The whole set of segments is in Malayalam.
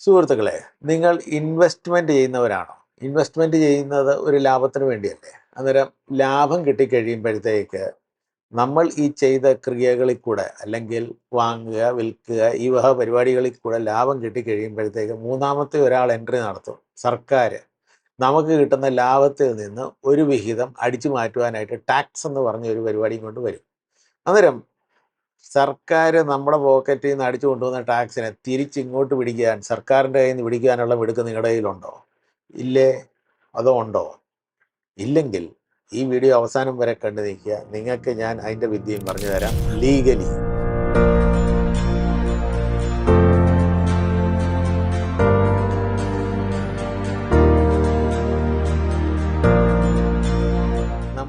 സുഹൃത്തുക്കളെ നിങ്ങൾ ഇൻവെസ്റ്റ്മെന്റ് ചെയ്യുന്നവരാണോ? ഇൻവെസ്റ്റ്മെന്റ് ചെയ്യുന്നത് ഒരു ലാഭത്തിന് വേണ്ടിയല്ലേ? അന്നേരം ലാഭം കിട്ടിക്കഴിയുമ്പോഴത്തേക്ക് നമ്മൾ ഈ ചെയ്ത ക്രിയകളിൽ കൂടെ അല്ലെങ്കിൽ വാങ്ങുക വിൽക്കുക ഈ വക പരിപാടികളിൽ കൂടെ ലാഭം കിട്ടിക്കഴിയുമ്പോഴത്തേക്ക് മൂന്നാമത്തെ ഒരാൾ എൻട്രി നടത്തും. സർക്കാർ നമുക്ക് കിട്ടുന്ന ലാഭത്തിൽ നിന്ന് ഒരു വിഹിതം അടിച്ചു മാറ്റുവാനായിട്ട് ടാക്സ് എന്ന് പറഞ്ഞ ഒരു പരിപാടിയും കൊണ്ട് വരും. അന്നേരം സർക്കാർ നമ്മുടെ പോക്കറ്റിൽ നിന്ന് അടിച്ചു കൊണ്ടുവന്ന ടാക്സിനെ തിരിച്ചിങ്ങോട്ട് പിടിക്കാൻ സർക്കാരിന്റെ കയ്യിൽ നിന്ന് പിടിക്കാനുള്ള മിടുക്ക് നിങ്ങളുടെ കയ്യിലുണ്ടോ? ഇല്ലേ? അതോ ഉണ്ടോ? ഇല്ലെങ്കിൽ ഈ വീഡിയോ അവസാനം വരെ കണ്ടു നിൽക്കുക. നിങ്ങൾക്ക് ഞാൻ അതിന്റെ വിദ്യയും പറഞ്ഞു തരാം ലീഗലി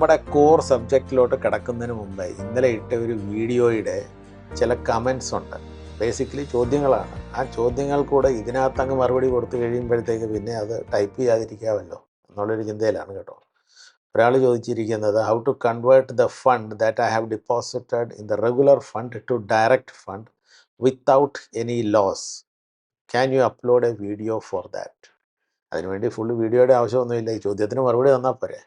നമ്മുടെ കോർ സബ്ജക്റ്റിലോട്ട് കിടക്കുന്നതിന് മുമ്പ് ഇന്നലെ ഇട്ട ഒരു വീഡിയോയുടെ ചില കമൻസ് ഉണ്ട്. ബേസിക്കലി ചോദ്യങ്ങളാണ്. ആ ചോദ്യങ്ങൾ കൂടെ ഇതിനകത്ത് അങ്ങ് മറുപടി കൊടുത്തു കഴിയുമ്പോഴത്തേക്ക് പിന്നെ അത് ടൈപ്പ് ചെയ്യാതിരിക്കാമല്ലോ എന്നുള്ളൊരു ചിന്തയിലാണ് കേട്ടോ. ഒരാൾ ചോദിച്ചിരിക്കുന്നത് how to convert the fund that I have deposited in the regular fund to direct fund without any loss can you upload a video for that അതിനുവേണ്ടി ഫുൾ വീഡിയോയുടെ ആവശ്യമൊന്നുമില്ല. ഈ ചോദ്യത്തിന് മറുപടി തന്നാൽ പോരെ.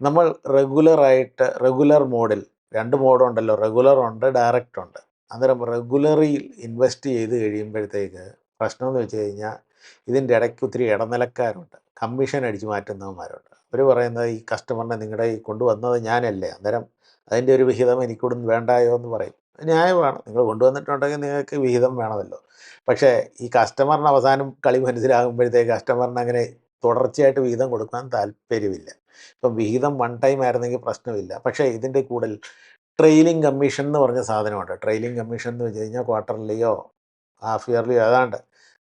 നമ്മൾ റെഗുലറായിട്ട് റെഗുലർ മോഡിൽ രണ്ട് മോഡുണ്ടല്ലോ റെഗുലർ ഉണ്ട് ഡയറക്റ്റ് ഉണ്ട്. അന്നേരം റെഗുലറിൽ ഇൻവെസ്റ്റ് ചെയ്ത് കഴിയുമ്പോഴത്തേക്ക് പ്രശ്നം എന്ന് വെച്ച് കഴിഞ്ഞാൽ ഇതിന്റെ ഇടയ്ക്ക് ഒത്തിരി ഇടനിലക്കാരുണ്ട്. കമ്മീഷൻ അടിച്ച് മാറ്റുന്നവന്മാരുണ്ട്. അവർ പറയുന്നത് ഈ കസ്റ്റമറിനെ നിങ്ങളുടെ ഈ കൊണ്ടുവന്നത് ഞാനല്ലേ. അന്നേരം അതിന്റെ ഒരു വിഹിതം എനിക്കൂടുന്ന് വേണ്ടായോ എന്ന് പറയും. ന്യായമാണ്. നിങ്ങൾ കൊണ്ടുവന്നിട്ടുണ്ടെങ്കിൽ നിങ്ങൾക്ക് വിഹിതം വേണമല്ലോ. പക്ഷേ ഈ കസ്റ്റമറിന് അവസാനം കളി മനസ്സിലാകുമ്പോഴത്തേക്ക് കസ്റ്റമറിന് അങ്ങനെ തുടർച്ചയായിട്ട് വിഹിതം കൊടുക്കാൻ താല്പര്യമില്ല. ഇപ്പം വിഹിതം വൺ ടൈം ആയിരുന്നെങ്കിൽ പ്രശ്നമില്ല. പക്ഷേ ഇതിന്റെ കൂടുതൽ ട്രെയിലിംഗ് കമ്മീഷൻ എന്ന് പറഞ്ഞ സാധനമുണ്ട്. ട്രെയിലിംഗ് കമ്മീഷൻ എന്ന് വെച്ച് കഴിഞ്ഞാൽ ക്വാർട്ടർലിയോ ഹാഫ് ഇയർലിയോ ഏതാണ്ട്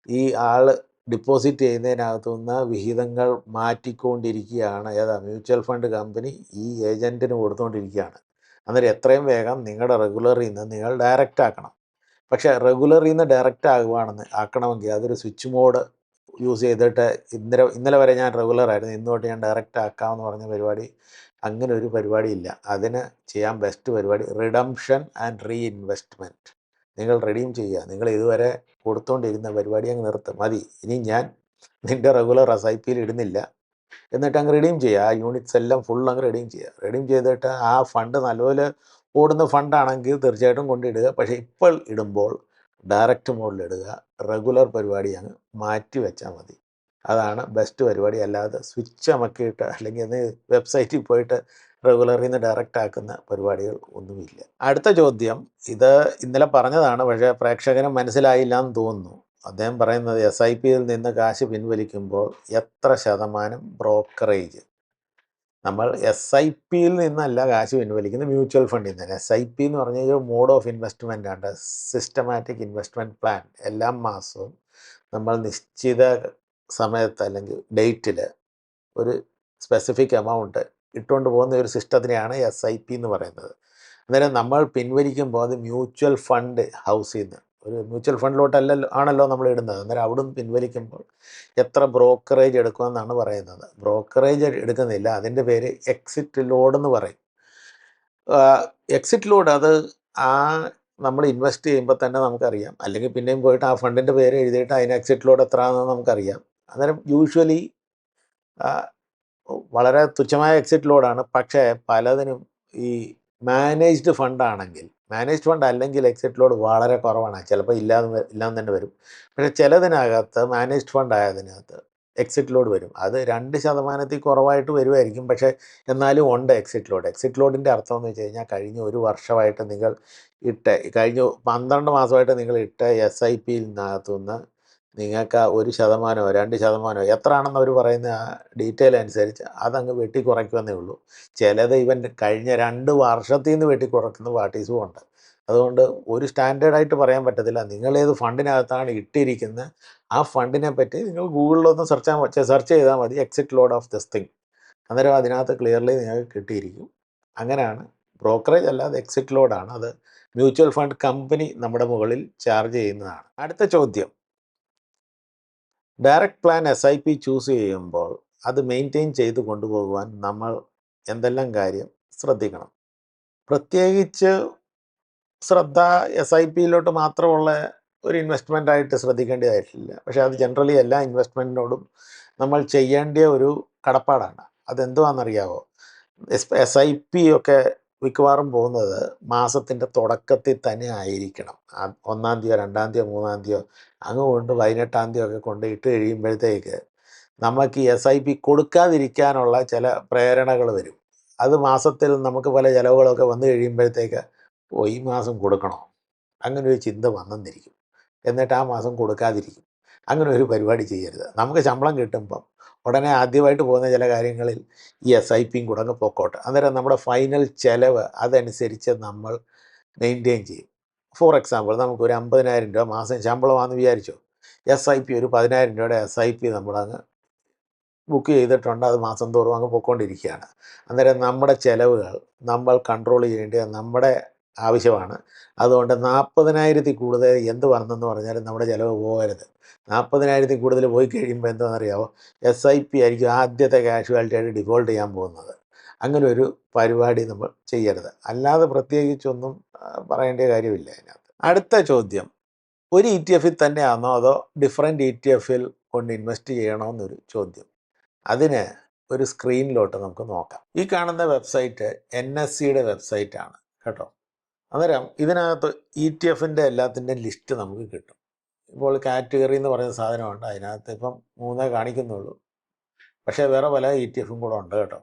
ഈ ആൾ ഡിപ്പോസിറ്റ് ചെയ്യുന്നതിനകത്തു നിന്ന് വിഹിതങ്ങൾ മാറ്റിക്കൊണ്ടിരിക്കുകയാണ്. ഏതാ? മ്യൂച്വൽ ഫണ്ട് കമ്പനി ഈ ഏജന്റിന് കൊടുത്തുകൊണ്ടിരിക്കുകയാണ് അന്നേരം എത്രയും വേഗം നിങ്ങളുടെ റെഗുലറിൽ നിന്ന് നിങ്ങൾ ഡയറക്റ്റ് ആക്കണം. പക്ഷേ റെഗുലറിൽ നിന്ന് ഡയറക്റ്റ് ആകുവാണെന്ന് ആക്കണമെങ്കിൽ അതൊരു സ്വിച്ച് മോഡ് യൂസ് ചെയ്തിട്ട് ഇന്നലെ ഇന്നലെ വരെ ഞാൻ റെഗുലറായിരുന്നു ഇന്ന് തൊട്ട് ഞാൻ ഡയറക്റ്റ് ആക്കാമെന്ന് പറഞ്ഞ പരിപാടി അങ്ങനെ ഒരു പരിപാടി ഇല്ല. അതിന് ചെയ്യാൻ ബെസ്റ്റ് പരിപാടി റിഡംഷൻ ആൻഡ് റീ ഇൻവെസ്റ്റ്മെന്റ് നിങ്ങൾ റെഡീം ചെയ്യുക. നിങ്ങൾ ഇതുവരെ കൊടുത്തുകൊണ്ടിരുന്ന പരിപാടി അങ്ങ് നിർത്തും. മതി. ഇനി ഞാൻ നിന്റെ റെഗുലർ എസ് ഐ പിയിൽ ഇടുന്നില്ല. എന്നിട്ട് അങ്ങ് റെഡീം ചെയ്യുക. ആ യൂണിറ്റ്സ് എല്ലാം ഫുൾ അങ്ങ് റെഡീം ചെയ്യുക. റെഡീം ചെയ്തിട്ട് ആ ഫണ്ട് നല്ലപോലെ ഓടുന്ന ഫണ്ടാണെങ്കിൽ തീർച്ചയായിട്ടും കൊണ്ടിടുക പക്ഷേ ഇപ്പോൾ ഇടുമ്പോൾ ഡയറക്റ്റ് മോഡിൽ ഇടുക റെഗുലർ പരിപാടി അങ്ങ് മാറ്റി വെച്ചാൽ മതി. അതാണ് ബെസ്റ്റ് പരിപാടി. അല്ലാതെ സ്വിച്ച് അമക്കിയിട്ട് അല്ലെങ്കിൽ വെബ്സൈറ്റിൽ പോയിട്ട് റെഗുലറിൽ നിന്ന് ഡയറക്റ്റ് ആക്കുന്ന പരിപാടികൾ ഒന്നുമില്ല. അടുത്ത ചോദ്യം ഇത് ഇന്നലെ പറഞ്ഞതാണ് പക്ഷേ പ്രേക്ഷകന് മനസ്സിലായില്ല എന്ന് തോന്നുന്നു. അദ്ദേഹം പറയുന്നത് എസ് ഐ പിയിൽ നിന്ന് കാശ് പിൻവലിക്കുമ്പോൾ എത്ര ശതമാനം ബ്രോക്കറേജ്? നമ്മൾ എസ് ഐ പിയിൽ നിന്നല്ല കാശ് പിൻവലിക്കുന്നത് മ്യൂച്വൽ ഫണ്ടിൽ നിന്ന്. എസ് ഐ പി എന്ന് പറഞ്ഞു കഴിഞ്ഞാൽ മോഡ് ഓഫ് ഇൻവെസ്റ്റ്മെന്റ് ആണ് സിസ്റ്റമാറ്റിക് ഇൻവെസ്റ്റ്മെന്റ് പ്ലാൻ എല്ലാ മാസവും നമ്മൾ നിശ്ചിത സമയത്ത് അല്ലെങ്കിൽ ഡേറ്റിൽ ഒരു സ്പെസിഫിക് എമൗണ്ട് ഇട്ടുകൊണ്ട് പോകുന്ന ഒരു സിസ്റ്റത്തിനെയാണ് എസ് ഐ പി എന്ന് പറയുന്നത്. അന്നേരം നമ്മൾ പിൻവലിക്കുമ്പോൾ അത് മ്യൂച്വൽ ഫണ്ട് ഹൗസിൽ നിന്ന് ഒരു മ്യൂച്വൽ ഫണ്ടിലോട്ടല്ലല്ലോ ആണല്ലോ നമ്മൾ ഇടുന്നത്. അന്നേരം അവിടും പിൻവലിക്കുമ്പോൾ എത്ര ബ്രോക്കറേജ് എടുക്കുമെന്നാണ് പറയുന്നത്. ബ്രോക്കറേജ് എടുക്കുന്നില്ല അതിന്റെ പേര് എക്സിറ്റ് ലോഡ് എന്ന് പറയും. എക്സിറ്റ് ലോഡ് അത് ആ നമ്മൾ ഇൻവെസ്റ്റ് ചെയ്യുമ്പോൾ തന്നെ നമുക്കറിയാം. അല്ലെങ്കിൽ പിന്നെയും പോയിട്ട് ആ ഫണ്ടിന്റെ പേര് എഴുതിയിട്ട് അതിന് എക്സിറ്റ് ലോഡ് എത്രയാണെന്ന് നമുക്കറിയാം. അന്നേരം യൂഷ്വലി വളരെ തുച്ഛമായ എക്സിറ്റ് ലോഡാണ് പക്ഷേ പലതിനും ഈ മാനേജ്ഡ് ഫണ്ടാണെങ്കിൽ മാനേജ്ഡ് ഫണ്ട് അല്ലെങ്കിൽ എക്സിറ്റ് ലോഡ് വളരെ കുറവാണ്. ചിലപ്പോൾ ഇല്ലാതെ ഇല്ലാന്ന് തന്നെ വരും. പക്ഷേ ചിലതിനകത്ത് മാനേജ് ഫണ്ട് ആയതിനകത്ത് എക്സിറ്റ് ലോഡ് വരും. അത് രണ്ട് ശതമാനത്തിൽ കുറവായിട്ട് വരുമായിരിക്കും പക്ഷേ എന്നാലും ഉണ്ട് എക്സിറ്റ് ലോഡ് എക്സിറ്റ് ലോഡിന്റെ അർത്ഥം എന്ന് വെച്ച് കഴിഞ്ഞാൽ കഴിഞ്ഞ ഒരു വർഷമായിട്ട് നിങ്ങൾ ഇട്ട കഴിഞ്ഞ പന്ത്രണ്ട് മാസമായിട്ട് നിങ്ങൾ ഇട്ട എസ് ഐ പിയിൽ നിന്നകത്തുനിന്ന് നിങ്ങൾക്ക് ഒരു ശതമാനമോ രണ്ട് ശതമാനമോ എത്ര ആണെന്ന് അവർ പറയുന്ന ഡീറ്റെയിൽ അനുസരിച്ച് അതങ്ങ് വെട്ടി കുറയ്ക്കുമെന്നേ ഉള്ളൂ. ചിലത് ഇവൻ കഴിഞ്ഞ രണ്ട് വർഷത്തിൽ നിന്ന് വെട്ടി കുറയ്ക്കുന്ന പാർട്ടീസും ഉണ്ട്. അതുകൊണ്ട് ഒരു സ്റ്റാൻഡേർഡായിട്ട് പറയാൻ പറ്റത്തില്ല. നിങ്ങളേത് ഫണ്ടിനകത്താണ് ഇട്ടിരിക്കുന്നത് ആ ഫണ്ടിനെ പറ്റി നിങ്ങൾ ഗൂഗിളിലൊന്ന് സെർച്ച് സെർച്ച് ചെയ്താൽ മതി. Exit load of this thing. അന്നേരം അതിനകത്ത് ക്ലിയർലി നിങ്ങൾക്ക് കിട്ടിയിരിക്കും. അങ്ങനെയാണ്. ബ്രോക്കറേജ് അല്ലാതെ എക്സിറ്റ് ലോഡാണ്. അത് മ്യൂച്വൽ ഫണ്ട് കമ്പനി നമ്മുടെ മുകളിൽ ചാർജ് ചെയ്യുന്നതാണ്. അടുത്ത ചോദ്യം. Direct plan S I P choose ചെയ്യുമ്പോൾ അത് മെയിന്റെയിൻ ചെയ്ത് കൊണ്ടുപോകുവാൻ നമ്മൾ എന്തെല്ലാം കാര്യം ശ്രദ്ധിക്കണം. പ്രത്യേകിച്ച് ശ്രദ്ധ എസ് ഐ പിയിലോട്ട് മാത്രമുള്ള ഒരു ഇൻവെസ്റ്റ്മെന്റ് ആയിട്ട് ശ്രദ്ധിക്കേണ്ടതായിട്ടില്ല പക്ഷേ അത് ജനറലി എല്ലാ ഇൻവെസ്റ്റ്മെന്റിനോടും നമ്മൾ ചെയ്യേണ്ട ഒരു കടപ്പാടാണ്. അതെന്തുവാണെന്നറിയാവോ? എസ് എസ് ഐ പി ഒക്കെ മിക്കവാറും പോകുന്നത് മാസത്തിന്റെ തുടക്കത്തിൽ തന്നെ ആയിരിക്കണം. ഒന്നാം തീയതിയോ രണ്ടാം തീയതിയോ മൂന്നാം തീയതിയോ അങ്ങ് കൊണ്ട് പതിനെട്ടാം തീയതി ഒക്കെ കൊണ്ട് ഇട്ട് കഴിയുമ്പോഴത്തേക്ക് നമുക്ക് എസ് ഐ പി കൊടുക്കാതിരിക്കാനുള്ള ചില പ്രേരണകൾ വരും. അത് മാസത്തിൽ നമുക്ക് പല ചിലവുകളൊക്കെ വന്നു കഴിയുമ്പോഴത്തേക്ക് ഓ ഈ മാസം കൊടുക്കണോ? അങ്ങനെ ഒരു ചിന്ത വന്നെന്നിരിക്കും. എന്നിട്ട് ആ മാസം കൊടുക്കാതിരിക്കും. അങ്ങനെ ഒരു പരിപാടി ചെയ്യരുത്. നമുക്ക് ശമ്പളം കിട്ടുമ്പം ഉടനെ ആദ്യമായിട്ട് പോകുന്ന ചില കാര്യങ്ങളിൽ ഈ എസ് ഐ പിയും കൂടെ അങ്ങ് പൊക്കോട്ടെ. അന്നേരം നമ്മുടെ ഫൈനൽ ചിലവ് അതനുസരിച്ച് നമ്മൾ മെയിന്റെയിൻ ചെയ്യും. ഫോർ എക്സാമ്പിൾ നമുക്ക് ഒരു അമ്പതിനായിരം രൂപ മാസം ശമ്പളമാണെന്ന് വിചാരിച്ചോ? എസ് ഐ പി ഒരു പതിനായിരം രൂപയുടെ എസ് ഐ പി നമ്മളങ്ങ് ബുക്ക് ചെയ്തിട്ടുണ്ട്. അത് മാസം തോറും അങ്ങ് പൊയ്ക്കൊണ്ടിരിക്കുകയാണ് അന്നേരം നമ്മുടെ ചിലവുകൾ നമ്മൾ കൺട്രോൾ ചെയ്യേണ്ടത് നമ്മുടെ ആവശ്യമാണ്. അതുകൊണ്ട് നാൽപ്പതിനായിരത്തിൽ കൂടുതൽ എന്ത് വന്നെന്ന് പറഞ്ഞാലും നമ്മുടെ ചിലവ് പോകരുത്. നാൽപ്പതിനായിരത്തിൽ കൂടുതൽ പോയി കഴിയുമ്പോൾ എന്താണെന്നറിയാമോ എസ് ഐ പി ആയിരിക്കും ആദ്യത്തെ കാഷ്വാലിറ്റിയായിട്ട് ഡിഫോൾട്ട് ചെയ്യാൻ പോകുന്നത്. അങ്ങനെ ഒരു പരിപാടി നമ്മൾ ചെയ്യരുത്. അല്ലാതെ പ്രത്യേകിച്ചൊന്നും പറയേണ്ട കാര്യമില്ല അതിനകത്ത്. അടുത്ത ചോദ്യം. ഒരു ഇ ടി എഫിൽ തന്നെയാണോ അതോ ഡിഫറെന്റ് ഇ ടി എഫിൽ കൊണ്ട് ഇൻവെസ്റ്റ് ചെയ്യണമെന്നൊരു ചോദ്യം. അതിന് ഒരു സ്ക്രീനിലോട്ട് നമുക്ക് നോക്കാം. ഈ കാണുന്ന വെബ്സൈറ്റ് എൻ എസ് സിയുടെ വെബ്സൈറ്റാണ്. കേട്ടോ? അന്നേരം ഇതിനകത്ത് ഇ ടി എഫിന്റെ എല്ലാത്തിന്റെയും ലിസ്റ്റ് നമുക്ക് കിട്ടും. ഇപ്പോൾ കാറ്റഗറി എന്ന് പറയുന്ന സാധനമുണ്ട്. അതിനകത്ത് ഇപ്പം മൂന്നേ കാണിക്കുന്നുള്ളൂ. പക്ഷേ വേറെ പല ഇ ടി എഫും കൂടെ ഉണ്ട് കേട്ടോ.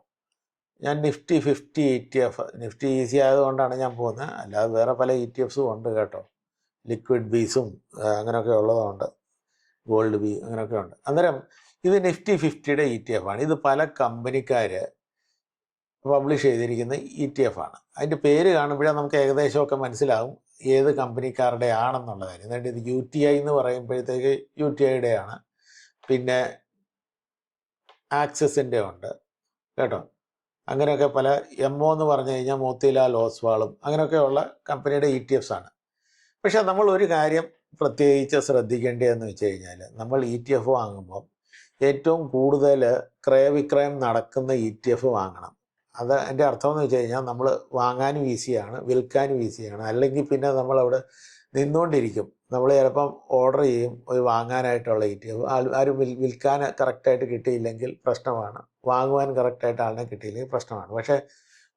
ഞാൻ Nifty fifty E T F Nifty easy ആയതുകൊണ്ടാണ് ഞാൻ പോകുന്നത്. അല്ലാതെ വേറെ പല ഇ ടി എഫ്സും ഉണ്ട് കേട്ടോ. ലിക്വിഡ് ബീസും അങ്ങനെയൊക്കെ ഉള്ളതുണ്ട്. ഗോൾഡ് ബി അങ്ങനെയൊക്കെ ഉണ്ട്. അന്നേരം ഇത് നിഫ്റ്റി ഫിഫ്റ്റിയുടെ ഇ ടി എഫ് ആണ്. ഇത് പല കമ്പനിക്കാർ പബ്ലിഷ് ചെയ്തിരിക്കുന്ന ഇ ടി എഫ് ആണ്. അതിന്റെ പേര് കാണുമ്പോഴേ നമുക്ക് ഏകദേശമൊക്കെ മനസ്സിലാവും ഏത് കമ്പനിക്കാരുടെ ആണെന്നുള്ള കാര്യം എന്നിട്ട് ഇത് യു ടി ഐ എന്ന് പറയുമ്പോഴത്തേക്ക് യു ടി ഐയുടെ ആണ്. പിന്നെ ആക്സിസിന്റെ ഉണ്ട്. കേട്ടോ? അങ്ങനെയൊക്കെ പല എം ഒ എന്ന് പറഞ്ഞു കഴിഞ്ഞാൽ മോത്തിലാൽ ഓസ്വാളും അങ്ങനെയൊക്കെയുള്ള കമ്പനിയുടെ ഇ ടി എഫ്സ് ആണ്. പക്ഷേ നമ്മൾ ഒരു കാര്യം പ്രത്യേകിച്ച് ശ്രദ്ധിക്കേണ്ടതെന്ന് വെച്ച് കഴിഞ്ഞാൽ നമ്മൾ ഇ ടി എഫ് വാങ്ങുമ്പോൾ ഏറ്റവും കൂടുതൽ ക്രയവിക്രയം നടക്കുന്ന ഇ ടി എഫ് വാങ്ങണം. അത് എന്റെ അർത്ഥം എന്ന് വെച്ച് കഴിഞ്ഞാൽ നമ്മൾ വാങ്ങാനും ഈസിയാണ് വിൽക്കാനും ഈസിയാണ്. അല്ലെങ്കിൽ പിന്നെ നമ്മളവിടെ നിന്നുകൊണ്ടിരിക്കും. നമ്മൾ ചിലപ്പം ഓർഡർ ചെയ്യും ഒരു വാങ്ങാനായിട്ടുള്ള എഫ് ആരും വിൽ വിൽക്കാൻ കറക്റ്റായിട്ട് കിട്ടിയില്ലെങ്കിൽ പ്രശ്നമാണ്. വാങ്ങുവാൻ കറക്റ്റായിട്ട് ആളിനെ കിട്ടിയില്ലെങ്കിൽ പ്രശ്നമാണ്. പക്ഷേ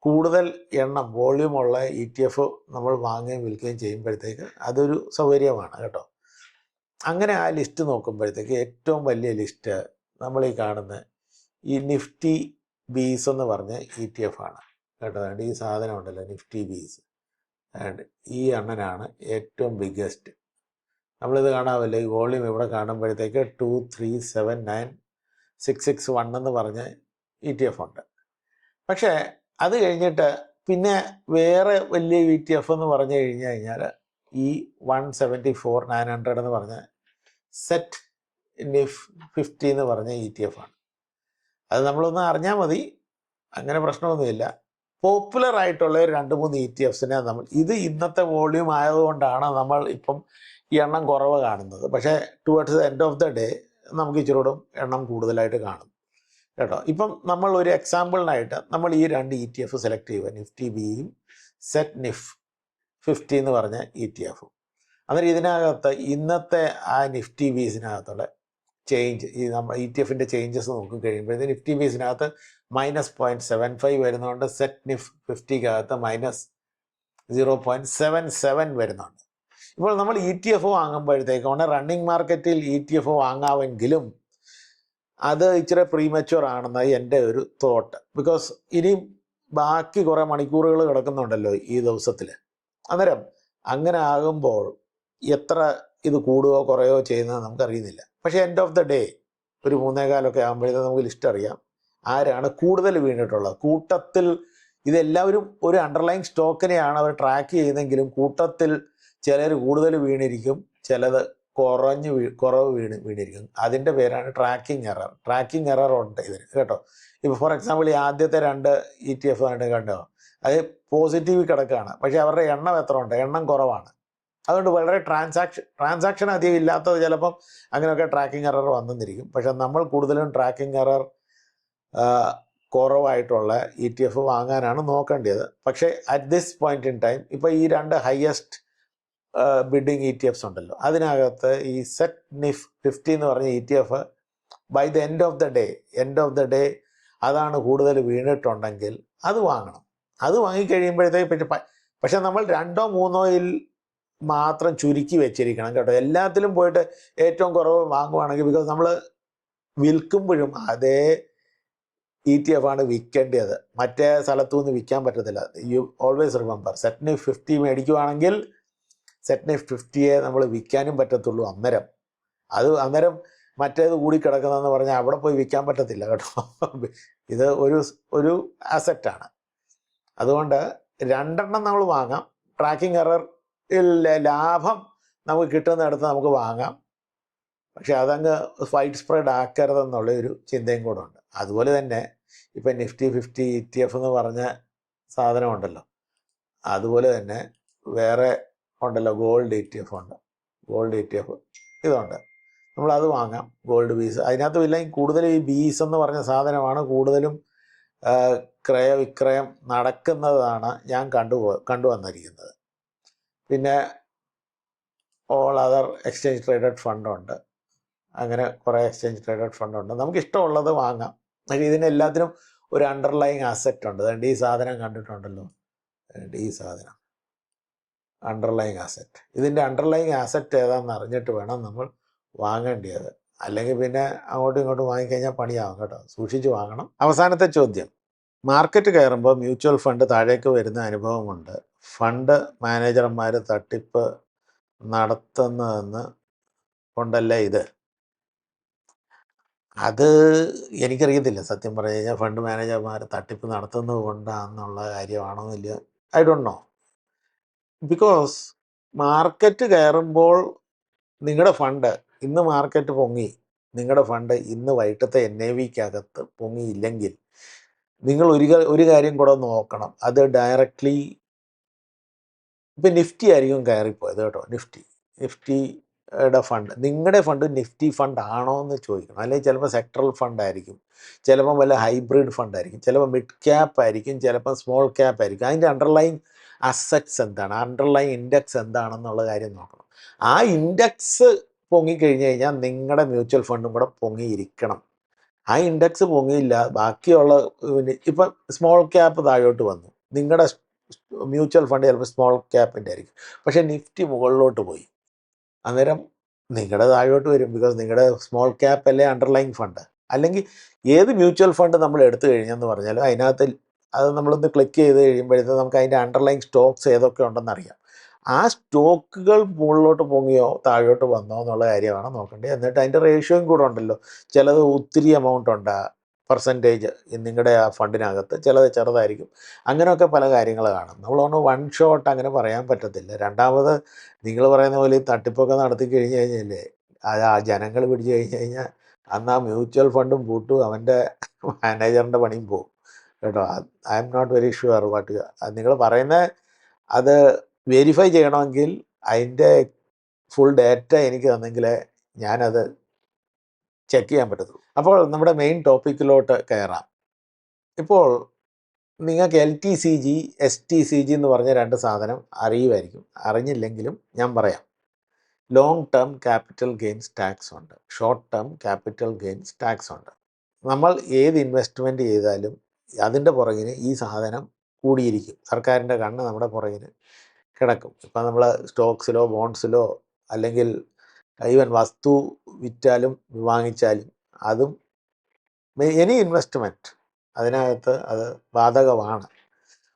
കൂടുതൽ എണ്ണം വോള്യൂമുള്ള ഇ ടി എഫ് നമ്മൾ വാങ്ങുകയും വിൽക്കുകയും ചെയ്യുമ്പോഴത്തേക്ക് അതൊരു സൗകര്യമാണ് കേട്ടോ. അങ്ങനെ ആ ലിസ്റ്റ് നോക്കുമ്പോഴത്തേക്ക് ഏറ്റവും വലിയ ലിസ്റ്റ് നമ്മൾ ഈ കാണുന്ന ഈ നിഫ്റ്റി ബീസ് എന്ന് പറഞ്ഞ ഇ ടി എഫ് ആണ്. കേട്ടോ? ഈ സാധനം ഉണ്ടല്ലോ നിഫ്റ്റി ബീസ് ആൻഡ് ഈ എണ്ണനാണ് ഏറ്റവും ബിഗ്ഗസ്റ്റ് നമ്മളിത് കാണാമല്ലോ? ഈ വോളിയം ഇവിടെ കാണുമ്പോഴത്തേക്ക് two three seven nine six six one എന്ന് പറഞ്ഞ ഇ ടി എഫ് ഉണ്ട്. പക്ഷേ അത് കഴിഞ്ഞിട്ട് പിന്നെ വേറെ വലിയ ഇ ടി എഫ് എന്ന് പറഞ്ഞു കഴിഞ്ഞു കഴിഞ്ഞാൽ ഈ one seventy four nine hundred എന്ന് പറഞ്ഞ സെറ്റ് നിഫ് ഫിഫ്റ്റി എന്ന് പറഞ്ഞ ഇ ടി എഫ് ആണ്. അത് നമ്മളൊന്ന് അറിഞ്ഞാൽ മതി. അങ്ങനെ പ്രശ്നമൊന്നുമില്ല. പോപ്പുലർ ആയിട്ടുള്ള ഒരു രണ്ട് മൂന്ന് ഇ ടി എഫ്സിനെ നമ്മൾ ഇത് ഇന്നത്തെ വോള്യൂം ആയതുകൊണ്ടാണ് നമ്മൾ ഇപ്പം ഈ എണ്ണം കുറവ് കാണുന്നത്. പക്ഷേ towards the end of the day നമുക്ക് ഇച്ചിരൂടും എണ്ണം കൂടുതലായിട്ട് കാണും. കേട്ടോ? ഇപ്പം നമ്മൾ ഒരു എക്സാമ്പിളിനായിട്ട് നമ്മൾ ഈ രണ്ട് ഇ ടി എഫ് സെലക്ട് ചെയ്യുക. നിഫ്റ്റി ബിയും സെറ്റ് നിഫ് ഫിഫ്റ്റി എന്ന് പറഞ്ഞ ഇ ടി എഫും അന്നേരം ഇതിനകത്ത് ഇന്നത്തെ ആ നിഫ്റ്റി ബീസിനകത്തുള്ള ചേഞ്ച് ഈ നമ്മൾ ഇ ടി എഫിന്റെ ചേഞ്ചസ് നോക്കി കഴിയുമ്പോൾ നിഫ്റ്റി ബീസിനകത്ത് മൈനസ് പോയിന്റ് സെവൻ ഫൈവ് വരുന്നതുകൊണ്ട് set നിഫ് ഫിഫ്റ്റിക്കകത്ത് minus zero point seven seven വരുന്നുണ്ട്. ഇപ്പോൾ നമ്മൾ ഇ ടി എഫ് വാങ്ങുമ്പോഴത്തേക്കാണ് റണ്ണിങ് മാർക്കറ്റിൽ ഇ ടി എഫ് വാങ്ങാമെങ്കിലും അത് ഇച്ചിരി പ്രീമച്വർ ആണെന്ന് എന്റെ ഒരു തോട്ട് ബിക്കോസ് ഇനിയും ബാക്കി കുറേ മണിക്കൂറുകൾ കിടക്കുന്നുണ്ടല്ലോ ഈ ദിവസത്തിൽ അന്നേരം അങ്ങനെ ആകുമ്പോൾ എത്ര ഇത് കൂടുകയോ കുറയോ ചെയ്യുന്നത് നമുക്കറിയുന്നില്ല. പക്ഷേ എൻഡ് ഓഫ് ദ ഡേ ഒരു മൂന്നേകാലൊക്കെ ആകുമ്പോഴത്തേക്കും നമുക്ക് ലിസ്റ്റ് അറിയാം. ആരാണ് കൂടുതൽ വീണിട്ടുള്ളത്? കൂട്ടത്തിൽ ഇതെല്ലാവരും ഒരു അണ്ടർലൈൻ സ്റ്റോക്കിനെയാണ് അവർ ട്രാക്ക് ചെയ്യുന്നെങ്കിലും കൂട്ടത്തിൽ ചിലർ കൂടുതൽ വീണിരിക്കും ചിലത് കുറഞ്ഞ് വീ കുറവ് വീണ് വീണിരിക്കും. അതിന്റെ പേരാണ് ട്രാക്കിംഗ് എറർ ട്രാക്കിംഗ് എറർ ഉണ്ട് ഇതിന് കേട്ടോ? ഇപ്പോൾ ഫോർ എക്സാമ്പിൾ ഈ ആദ്യത്തെ രണ്ട് ഇ ടി എഫ് കണ്ട്? അത് പോസിറ്റീവ് കിടക്കുകയാണ് പക്ഷേ അവരുടെ എണ്ണം എത്ര ഉണ്ട് എണ്ണം കുറവാണ്. അതുകൊണ്ട് വളരെ ട്രാൻസാക്ഷൻ ട്രാൻസാക്ഷൻ അധികം ഇല്ലാത്തത് ചിലപ്പം അങ്ങനെയൊക്കെ ട്രാക്കിംഗ് എറർ വന്നെന്നിരിക്കും. പക്ഷെ നമ്മൾ കൂടുതലും ട്രാക്കിംഗ് എറർ കുറവായിട്ടുള്ള ഇ ടി എഫ് വാങ്ങാനാണ് നോക്കേണ്ടത് പക്ഷേ at this point in time ഇപ്പോൾ ഈ രണ്ട് highest bidding E T Fs ഉണ്ടല്ലോ. അതിനകത്ത് ഈ സെറ്റ് നിഫ് ഫിഫ്റ്റി എന്ന് പറഞ്ഞ E T F by the end of the day end of the day അതാണ് കൂടുതൽ വീണിട്ടുണ്ടെങ്കിൽ അത് വാങ്ങണം. അത് വാങ്ങിക്കഴിയുമ്പോഴത്തേക്ക് പിന്നെ പക്ഷെ നമ്മൾ രണ്ടോ മൂന്നോയിൽ മാത്രം ചുരുക്കി വെച്ചിരിക്കണം കേട്ടോ. എല്ലാത്തിലും പോയിട്ട് ഏറ്റവും കുറവ് വാങ്ങുവാണെങ്കിൽ ബിക്കോസ് നമ്മൾ വിൽക്കുമ്പോഴും അതേ ഇ ടി എഫ് ആണ് വിൽക്കേണ്ടത്. മറ്റേ സ്ഥലത്തു നിന്ന് വിൽക്കാൻ പറ്റത്തില്ല. യു ഓൾവേസ് റിമെമ്പർ സെറ്റിന് ഫിഫ്റ്റി മേടിക്കുവാണെങ്കിൽ സെറ്റിന് ഫിഫ്റ്റിയെ നമ്മൾ വിൽക്കാനും പറ്റത്തുള്ളൂ അന്നേരം. അത് അന്നേരം മറ്റേത് കൂടി കിടക്കുന്നതെന്ന് പറഞ്ഞാൽ അവിടെ പോയി വിൽക്കാൻ പറ്റത്തില്ല കേട്ടോ. ഇത് ഒരു ഒരു അസറ്റാണ് അതുകൊണ്ട് രണ്ടെണ്ണം നമ്മൾ വാങ്ങാം. ട്രാക്കിംഗ് എറർ ലാഭം നമുക്ക് കിട്ടുന്നിടത്ത് നമുക്ക് വാങ്ങാം. പക്ഷെ അതങ്ങ് ഫൈറ്റ് സ്പ്രെഡ് ആക്കരുതെന്നുള്ള ഒരു ചിന്തയും കൂടെ ഉണ്ട്. അതുപോലെ തന്നെ ഇപ്പം Nifty fifty E T F എന്ന് പറഞ്ഞ സാധനമുണ്ടല്ലോ അതുപോലെ തന്നെ വേറെ ഉണ്ടല്ലോ ഗോൾഡ് ഇ ടി എഫ് ഉണ്ട്. ഗോൾഡ് ഇ ടി എഫ് ഇതുണ്ട്. നമ്മളത് വാങ്ങാം ഗോൾഡ് ബീസ്. അതിനകത്ത് ഇല്ലെങ്കിൽ കൂടുതലും ഈ ബീസ് എന്ന് പറഞ്ഞ സാധനമാണ് കൂടുതലും ക്രയവിക്രയം നടക്കുന്നതാണ് ഞാൻ കണ്ടുപോ കണ്ടുവന്നിരിക്കുന്നത്. പിന്നെ ഓൾ അതർ എക്സ്ചേഞ്ച് ട്രേഡഡ് ഫണ്ടുണ്ട് അങ്ങനെ കുറേ എക്സ്ചേഞ്ച് ട്രേഡഡ് ഫണ്ടുണ്ട് നമുക്ക് ഇഷ്ടമുള്ളത് വാങ്ങാം. പക്ഷേ ഇതിനെല്ലാത്തിനും ഒരു അണ്ടർലൈങ് അസറ്റ് ഉണ്ട്. അതുകൊണ്ട് ഈ സാധനം കണ്ടിട്ടുണ്ടല്ലോ. ഈ സാധനം. അണ്ടർലൈങ് അസറ്റ് ഇതിന്റെ അണ്ടർലൈങ് അസറ്റ് ഏതാണെന്ന് അറിഞ്ഞിട്ട് വേണം നമ്മൾ വാങ്ങേണ്ടത് അല്ലെങ്കിൽ പിന്നെ അങ്ങോട്ടും ഇങ്ങോട്ടും വാങ്ങിക്കഴിഞ്ഞാൽ പണിയാവും കേട്ടോ. സൂക്ഷിച്ച് വാങ്ങണം. അവസാനത്തെ ചോദ്യം. മാർക്കറ്റ് കയറുമ്പോൾ മ്യൂച്വൽ ഫണ്ട് താഴേക്ക് വരുന്ന അനുഭവമുണ്ട് ഫണ്ട് മാനേജർമാർ തട്ടിപ്പ് നടത്തുന്നതെന്ന് കൊണ്ടല്ലേ ഇത്? അത് എനിക്കറിയത്തില്ല. സത്യം പറഞ്ഞു കഴിഞ്ഞാൽ ഫണ്ട് മാനേജർമാർ തട്ടിപ്പ് നടത്തുന്നത് കൊണ്ടാണെന്നുള്ള കാര്യമാണോ ഇല്ല I don't know. Because market കയറുമ്പോൾ നിങ്ങളുടെ ഫണ്ട് ഇന്ന് മാർക്കറ്റ് പൊങ്ങി. നിങ്ങളുടെ ഫണ്ട് ഇന്ന് വൈകിട്ടത്തെ എൻ എ വിക്കകത്ത് പൊങ്ങിയില്ലെങ്കിൽ നിങ്ങൾ ഒരു ഒരു കാര്യം കൂടെ നോക്കണം അത് ഡയറക്റ്റ്ലി ഇപ്പം നിഫ്റ്റി ആയിരിക്കും കയറിപ്പോയത് കേട്ടോ. നിഫ്റ്റി. നിഫ്റ്റിയുടെ ഫണ്ട്. നിങ്ങളുടെ ഫണ്ട് നിഫ്റ്റി ഫണ്ട് ആണോ എന്ന് ചോദിക്കണം. അല്ലെങ്കിൽ ചിലപ്പോൾ സെക്ടറൽ ഫണ്ട് ആയിരിക്കും ചിലപ്പോൾ വല്ല ഹൈബ്രിഡ് ഫണ്ട് ആയിരിക്കും ചിലപ്പോൾ മിഡ് ക്യാപ്പ് ആയിരിക്കും. ചിലപ്പം സ്മോൾ ക്യാപ്പ് ആയിരിക്കും. അതിന്റെ അണ്ടർലൈൻ അസറ്റ്സ് എന്താണ്? അണ്ടർലൈൻ ഇൻഡെക്സ് എന്താണെന്നുള്ള കാര്യം നോക്കണം. ആ ഇൻഡെക്സ് പൊങ്ങിക്കഴിഞ്ഞ് കഴിഞ്ഞാൽ നിങ്ങളുടെ മ്യൂച്വൽ ഫണ്ടും കൂടെ പൊങ്ങിയിരിക്കണം. ആ ഇൻഡെക്സ് പൊങ്ങിയില്ല. ബാക്കിയുള്ള ഇപ്പം സ്മോൾ ക്യാപ്പ് താഴോട്ട് വന്നു. നിങ്ങളുടെ മ്യൂച്വൽ ഫണ്ട് ചിലപ്പോൾ സ്മോൾ ക്യാപ്പിന്റെ ആയിരിക്കും. പക്ഷേ നിഫ്റ്റി മുകളിലോട്ട് പോയി. അന്നേരം നിങ്ങളുടെ താഴോട്ട് വരും ബിക്കോസ് നിങ്ങളുടെ സ്മോൾ ക്യാപ്പ് അല്ലേ അണ്ടർലൈൻ ഫണ്ട് അല്ലെങ്കിൽ ഏത് മ്യൂച്വൽ ഫണ്ട് നമ്മൾ എടുത്തു കഴിഞ്ഞെന്ന് പറഞ്ഞാലും അതിനകത്ത് അത് നമ്മളൊന്ന് ക്ലിക്ക് ചെയ്ത് കഴിയുമ്പോഴത്തേക്ക് നമുക്ക് അതിന്റെ അണ്ടർലൈൻ സ്റ്റോക്സ് ഏതൊക്കെ ഉണ്ടെന്ന് അറിയാം. ആ സ്റ്റോക്കുകൾ മുകളിലോട്ട് പൊങ്ങിയോ താഴോട്ട് വന്നോ എന്നുള്ള കാര്യമാണ് നോക്കേണ്ടത്. എന്നിട്ട് അതിന്റെ റേഷ്യോയും കൂടെ ഉണ്ടല്ലോ. ചിലത് ഒത്തിരി എമൗണ്ട് ഉണ്ട് പെർസെന്റേജ് നിങ്ങളുടെ ആ ഫണ്ടിനകത്ത് ചിലത് ചെറുതായിരിക്കും. അങ്ങനെയൊക്കെ പല കാര്യങ്ങൾ കാണും. പറഞ്ഞു വൺ ഷോട്ട് അങ്ങനെ പറയാൻ പറ്റത്തില്ല. രണ്ടാമത് നിങ്ങൾ പറയുന്ന പോലെ ഈ തട്ടിപ്പൊക്കെ നടത്തി കഴിഞ്ഞ് കഴിഞ്ഞാലേ അത് ആ ജനങ്ങൾ പിടിച്ചു കഴിഞ്ഞ് കഴിഞ്ഞാൽ അന്ന് ആ മ്യൂച്വൽ ഫണ്ടും പൂട്ടും അവന്റെ മാനേജറിന്റെ പണിയും പോകും കേട്ടോ? I'm not very sure what നിങ്ങൾ പറയുന്ന അത് വെരിഫൈ ചെയ്യണമെങ്കിൽ അതിന്റെ ഫുൾ ഡേറ്റ എനിക്ക് തന്നെങ്കിലേ ഞാനത് ചെക്ക് ചെയ്യാൻ പറ്റത്തുള്ളൂ. അപ്പോൾ നമ്മുടെ മെയിൻ ടോപ്പിക്കിലോട്ട് കയറാം. ഇപ്പോൾ നിങ്ങൾക്ക് L T C G S T C G എന്ന് പറഞ്ഞ രണ്ട് സാധനം അറിയുമായിരിക്കും. അറിഞ്ഞില്ലെങ്കിലും ഞാൻ പറയാം. Long term capital gains tax ഉണ്ട്. Short term capital gains tax ഉണ്ട്. നമ്മൾ ഏത് ഇൻവെസ്റ്റ്മെന്റ് ചെയ്താലും അതിന്റെ പുറകിന് ഈ സാധനം കൂടിയിരിക്കും. സർക്കാരിന്റെ കണ്ണ് നമ്മുടെ പുറകിന് കിടക്കും. ഇപ്പം നമ്മൾ സ്റ്റോക്സിലോ ബോണ്ട്സിലോ അല്ലെങ്കിൽ ഈവൻ വസ്തു വിറ്റാലും വാങ്ങിച്ചാലും അതും എനി ഇൻവെസ്റ്റ്മെന്റ് അതിനകത്ത് അത് ബാധകമാണ്.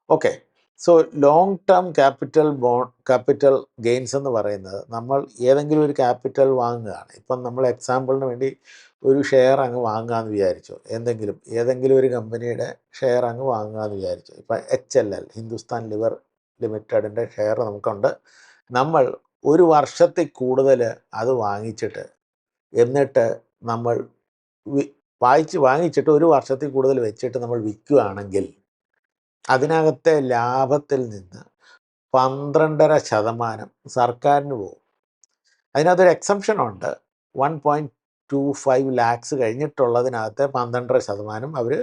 Okay so long term capital bone capital gains എന്ന് പറയുന്നത് നമ്മൾ ഏതെങ്കിലും ഒരു ക്യാപിറ്റൽ വാങ്ങുകയാണ്. ഇപ്പം നമ്മൾ എക്സാമ്പിളിന് വേണ്ടി ഒരു ഷെയർ അങ്ങ് വാങ്ങാമെന്ന് വിചാരിച്ചു. എന്തെങ്കിലും ഏതെങ്കിലും ഒരു കമ്പനിയുടെ ഷെയർ അങ്ങ് വാങ്ങാമെന്ന് വിചാരിച്ചു. ഇപ്പം H L L Hindustan Lever ലിമിറ്റഡിന്റെ ഷെയർ നമുക്കുണ്ട്. നമ്മൾ ഒരു വർഷത്തിൽ കൂടുതൽ അത് വാങ്ങിച്ചിട്ട് എന്നിട്ട് നമ്മൾ വായിച്ച് വാങ്ങിച്ചിട്ട് ഒരു വർഷത്തിൽ കൂടുതൽ വെച്ചിട്ട് നമ്മൾ വിൽക്കുകയാണെങ്കിൽ അതിനകത്തെ ലാഭത്തിൽ നിന്ന് പന്ത്രണ്ടര ശതമാനം സർക്കാരിന് പോകും. അതിനകത്തൊരു എക്സംഷൻ ഉണ്ട്. One point two five lakhs കഴിഞ്ഞിട്ടുള്ളതിനകത്ത് പന്ത്രണ്ടര ശതമാനം അവർ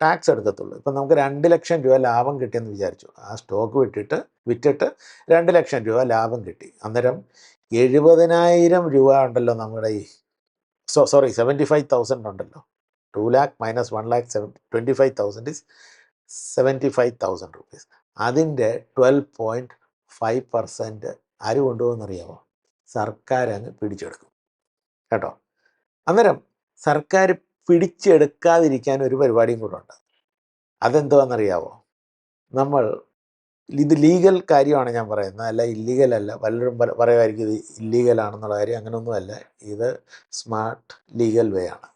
ടാക്സ് എടുക്കത്തുള്ളൂ. ഇപ്പം നമുക്ക് രണ്ട് ലക്ഷം രൂപ ലാഭം കിട്ടിയെന്ന് വിചാരിച്ചു. ആ സ്റ്റോക്ക് വിട്ടിട്ട് വിറ്റിട്ട് രണ്ട് ലക്ഷം രൂപ ലാഭം കിട്ടി. അന്നേരം എഴുപതിനായിരം രൂപ ഉണ്ടല്ലോ നമ്മുടെ ഈ so sorry seventy five thousand ഉണ്ടല്ലോ. Two lakh minus one lakh seven twenty five thousand is seventy five thousand rupees അതിന്റെ ട്വൽവ് പോയിന്റ് ഫൈവ് പെർസെന്റ് ആര് കൊണ്ടുപോകുന്നറിയാമോ സർക്കാർ അങ്ങ് പിടിച്ചെടുക്കും. കേട്ടോ? അന്നേരം സർക്കാർ പിടിച്ചെടുക്കാതിരിക്കാൻ ഒരു പരിപാടിയും കൂടെ ഉണ്ട്. അതെന്തുവാണെന്നറിയാവോ നമ്മൾ ഇത് ലീഗൽ കാര്യമാണ് ഞാൻ പറയുന്നത്. അല്ല ഇല്ലീഗൽ അല്ല. പലരും പല- പറയുമായിരിക്കും ഇത് ഇല്ലീഗൽ ആണെന്നുള്ള കാര്യം. അങ്ങനെയൊന്നുമല്ല ഇത് സ്മാർട്ട് ലീഗൽ വേ ആണ്.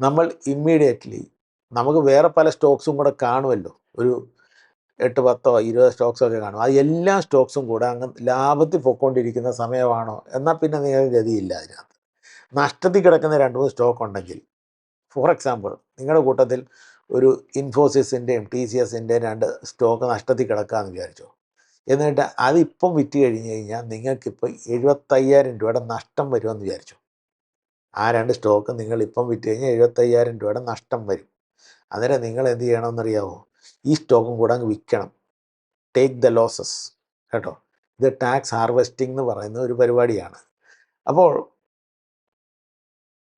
നമ്മൾ ഇമ്മീഡിയറ്റ്ലി നമുക്ക് വേറെ പല സ്റ്റോക്സും കൂടെ കാണുമല്ലോ. ഒരു എട്ട് പത്തോ ഇരുപത് സ്റ്റോക്സോ ഒക്കെ കാണും. അത് എല്ലാ സ്റ്റോക്സും കൂടെ അങ്ങ് ലാഭത്തിൽ പൊക്കോണ്ടിരിക്കുന്ന സമയമാണോ? എന്നാൽ പിന്നെ നിങ്ങൾക്ക് ഗതിയില്ല അതിനകത്ത്. നഷ്ടത്തിൽ കിടക്കുന്ന രണ്ട് മൂന്ന് സ്റ്റോക്ക് ഉണ്ടെങ്കിൽ ഫോർ എക്സാമ്പിൾ നിങ്ങളുടെ കൂട്ടത്തിൽ ഒരു ഇൻഫോസിസിന്റെയും ടി സി എസിന്റെയും രണ്ട് സ്റ്റോക്ക് നഷ്ടത്തിൽ കിടക്കാമെന്ന് വിചാരിച്ചു. എന്നിട്ട് അതിപ്പം വിറ്റ് കഴിഞ്ഞ് കഴിഞ്ഞാൽ നിങ്ങൾക്കിപ്പോൾ എഴുപത്തയ്യായിരം രൂപയുടെ നഷ്ടം വരുമെന്ന് വിചാരിച്ചു. ആ രണ്ട് സ്റ്റോക്ക് നിങ്ങൾ ഇപ്പം വിറ്റ് കഴിഞ്ഞാൽ എഴുപത്തയ്യായിരം രൂപയുടെ നഷ്ടം വരും. അന്നേരം നിങ്ങൾ എന്ത് ചെയ്യണമെന്നറിയാമോ ഈ സ്റ്റോക്കും കൂടെ അങ്ങ് വിൽക്കണം. ടേക്ക് ദ ലോസസ് കേട്ടോ. ഇത് ടാക്സ് ഹാർവെസ്റ്റിംഗ് എന്ന് പറയുന്ന ഒരു പരിപാടിയാണ്. അപ്പോൾ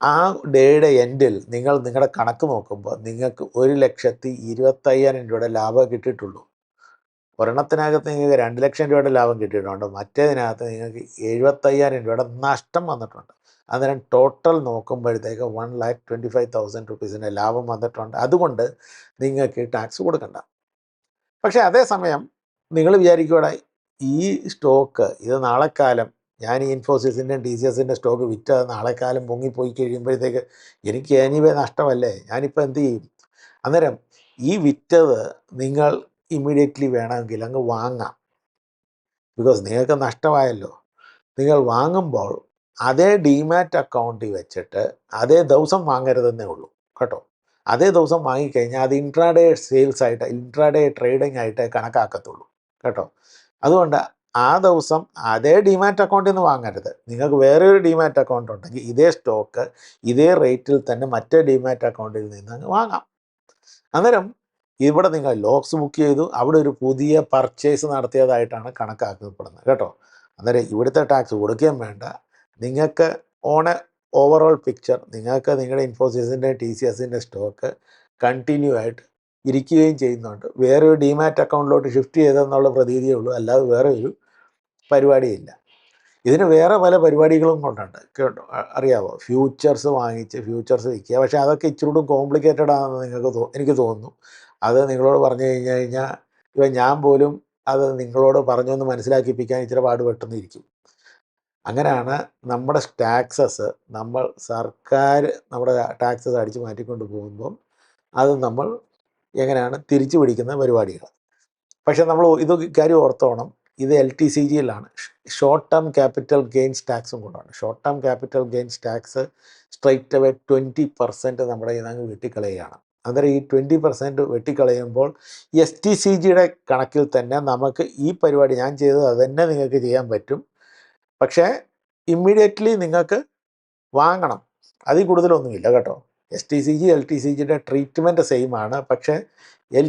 ആ ഡേയുടെ എൻഡിൽ നിങ്ങൾ നിങ്ങളുടെ കണക്ക് നോക്കുമ്പോൾ നിങ്ങൾക്ക് ഒരു ലക്ഷത്തി ഇരുപത്തയ്യായിരം രൂപയുടെ ലാഭം കിട്ടിയിട്ടുള്ളൂ. ഒരെണ്ണത്തിനകത്ത് നിങ്ങൾക്ക് രണ്ട് ലക്ഷം രൂപയുടെ ലാഭം കിട്ടിയിട്ടുണ്ട്. മറ്റേതിനകത്ത് നിങ്ങൾക്ക് എഴുപത്തയ്യായിരം രൂപയുടെ നഷ്ടം വന്നിട്ടുണ്ട്. അന്നേരം ടോട്ടൽ നോക്കുമ്പോഴത്തേക്ക് one lakh twenty five thousand റുപ്പീസിന്റെ ലാഭം വന്നിട്ടുണ്ട്. അതുകൊണ്ട് നിങ്ങൾക്ക് ടാക്സ് കൊടുക്കണ്ട. പക്ഷേ അതേസമയം നിങ്ങൾ വിചാരിക്കൂടെ ഈ സ്റ്റോക്ക് ഇത് നാളെക്കാലം ഞാൻ ഈ ഇൻഫോസിസിന്റെയും ടി സി എസിന്റെ സ്റ്റോക്ക് വിറ്റത് നാളെക്കാലം പൊങ്ങിപ്പോയി കഴിയുമ്പോഴത്തേക്ക് എനിക്ക് എനിവേ നഷ്ടമല്ലേ? ഞാനിപ്പോൾ എന്ത് ചെയ്യും? അന്നേരം ഈ വിറ്റത് നിങ്ങൾ ഇമ്മീഡിയറ്റ്ലി വേണമെങ്കിൽ അങ്ങ് വാങ്ങാം. ബിക്കോസ് നിങ്ങൾക്ക് നഷ്ടമായല്ലോ. നിങ്ങൾ വാങ്ങുമ്പോൾ അതേ ഡിമാറ്റ് അക്കൗണ്ടിൽ വെച്ചിട്ട് അതേ ദിവസം വാങ്ങരുതെന്നേ ഉള്ളൂ. കേട്ടോ? അതേ ദിവസം വാങ്ങിക്കഴിഞ്ഞാൽ അത് ഇൻട്രാഡേ സെയിൽസ് ആയിട്ട് ഇൻട്രാഡേ ട്രേഡിംഗ് ആയിട്ട് കണക്കാക്കത്തുള്ളൂ. കേട്ടോ? അതുകൊണ്ട് ആ ദിവസം അതേ ഡിമാറ്റ് അക്കൗണ്ടിൽ നിന്ന് വാങ്ങരുത്. നിങ്ങൾക്ക് വേറെ ഒരു ഡിമാറ്റ് അക്കൗണ്ട് ഉണ്ടെങ്കിൽ ഇതേ സ്റ്റോക്ക് ഇതേ റേറ്റിൽ തന്നെ മറ്റേ ഡിമാറ്റ് അക്കൗണ്ടിൽ നിന്ന് അങ്ങ് വാങ്ങാം. അന്നേരം ഇവിടെ നിങ്ങൾ ലോക്സ് ബുക്ക് ചെയ്തു അവിടെ ഒരു പുതിയ പർച്ചേസ് നടത്തിയതായിട്ടാണ് കണക്കാക്കപ്പെടുന്നത് കേട്ടോ. അന്നേരം ഇവിടുത്തെ ടാക്സ് കൊടുക്കുകയും വേണ്ട. നിങ്ങൾക്ക് ഓൺ എ ഓവറോൾ പിക്ചർ നിങ്ങൾക്ക് നിങ്ങളുടെ ഇൻഫോസിസിന്റെ ടി സി എസിന്റെ സ്റ്റോക്ക് കണ്ടിന്യൂ ആയിട്ട് ഇരിക്കുകയും ചെയ്യുന്നുണ്ട്. വേറൊരു ഡിമാറ്റ് അക്കൗണ്ടിലോട്ട് ഷിഫ്റ്റ് ചെയ്തെന്നുള്ള പ്രതീതിയേ ഉള്ളൂ. അല്ലാതെ വേറെ ഒരു പരിപാടിയില്ല. ഇതിന് വേറെ പല പരിപാടികളും കൊണ്ടുണ്ട്. കേട്ടോ? അറിയാവോ? ഫ്യൂച്ചേഴ്സ് വാങ്ങിച്ച് ഫ്യൂച്ചേഴ്സ് വിൽക്കുക. പക്ഷെ അതൊക്കെ ഇച്ചിരി കൂടി കോംപ്ലിക്കേറ്റഡ് ആണെന്ന് നിങ്ങൾക്ക് തോ എനിക്ക് തോന്നുന്നു. അത് നിങ്ങളോട് പറഞ്ഞു കഴിഞ്ഞു കഴിഞ്ഞാൽ ഇപ്പം ഞാൻ പോലും അത് നിങ്ങളോട് പറഞ്ഞൊന്ന് മനസ്സിലാക്കിപ്പിക്കാൻ ഇച്ചിരി പാടുപെട്ടെന്നിരിക്കും. അങ്ങനെയാണ് നമ്മുടെ ടാക്സസ് നമ്മൾ സർക്കാർ നമ്മുടെ ടാക്സസ് അടിച്ചു മാറ്റിക്കൊണ്ട് പോകുമ്പം അത് നമ്മൾ എങ്ങനെയാണ് തിരിച്ചു പിടിക്കുന്ന പരിപാടികൾ. പക്ഷേ നമ്മൾ ഇത് കാര്യം ഓർത്തോണം. ഇത് എൽ ടി സി ജിയിലാണ് ഷോർട്ട് ടേം ക്യാപിറ്റൽ ഗെയിൻസ് ടാക്സും കൊണ്ടാണ് short term capital gains tax straight away twenty percent നമ്മുടെ ഇതങ്ങ് വെട്ടിക്കളയുകയാണ്. അന്നേരം ഈ ട്വന്റി പെർസെന്റ് വെട്ടിക്കളയുമ്പോൾ എസ് ടി സി ജിയുടെ കണക്കിൽ തന്നെ നമുക്ക് ഈ പരിപാടി ഞാൻ ചെയ്തത് അത് തന്നെ നിങ്ങൾക്ക് ചെയ്യാൻ പറ്റും. പക്ഷേ ഇമ്മീഡിയറ്റ്ലി നിങ്ങൾക്ക് വാങ്ങണം. അതിൽ കൂടുതലൊന്നുമില്ല കേട്ടോ. S T C G L T C ജിയുടെ ട്രീറ്റ്മെന്റ് സെയിമാണ് പക്ഷേ a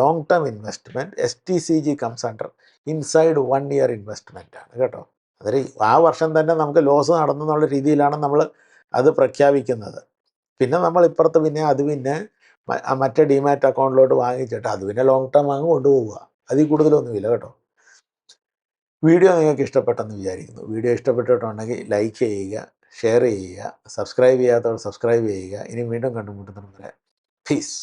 long term investment S T C G comes under inside one year investment ആണ് കേട്ടോ? അതൊരു ആ വർഷം തന്നെ നമുക്ക് ലോസ് നടന്നു എന്നുള്ള രീതിയിലാണ് നമ്മൾ അത് പ്രഖ്യാപിക്കുന്നത്. പിന്നെ നമ്മൾ ഇപ്പുറത്ത് പിന്നെ അത് പിന്നെ മറ്റേ ഡിമാറ്റ് അക്കൗണ്ടിലോട്ട് വാങ്ങിച്ചിട്ട് അത് പിന്നെ ലോങ് ടേം അങ്ങ് കൊണ്ടുപോവുക. അതിൽ കൂടുതലൊന്നുമില്ല കേട്ടോ? വീഡിയോ നിങ്ങൾക്ക് ഇഷ്ടപ്പെട്ടെന്ന് വിചാരിക്കുന്നു. വീഡിയോ ഇഷ്ടപ്പെട്ടിട്ടുണ്ടെങ്കിൽ ലൈക്ക് ചെയ്യുക ഷെയർ ചെയ്യുക സബ്സ്ക്രൈബ് ചെയ്യാത്തവർ സബ്സ്ക്രൈബ് ചെയ്യുക. ഇനി വീണ്ടും കണ്ടുമുട്ടുന്നവരെ പീസ്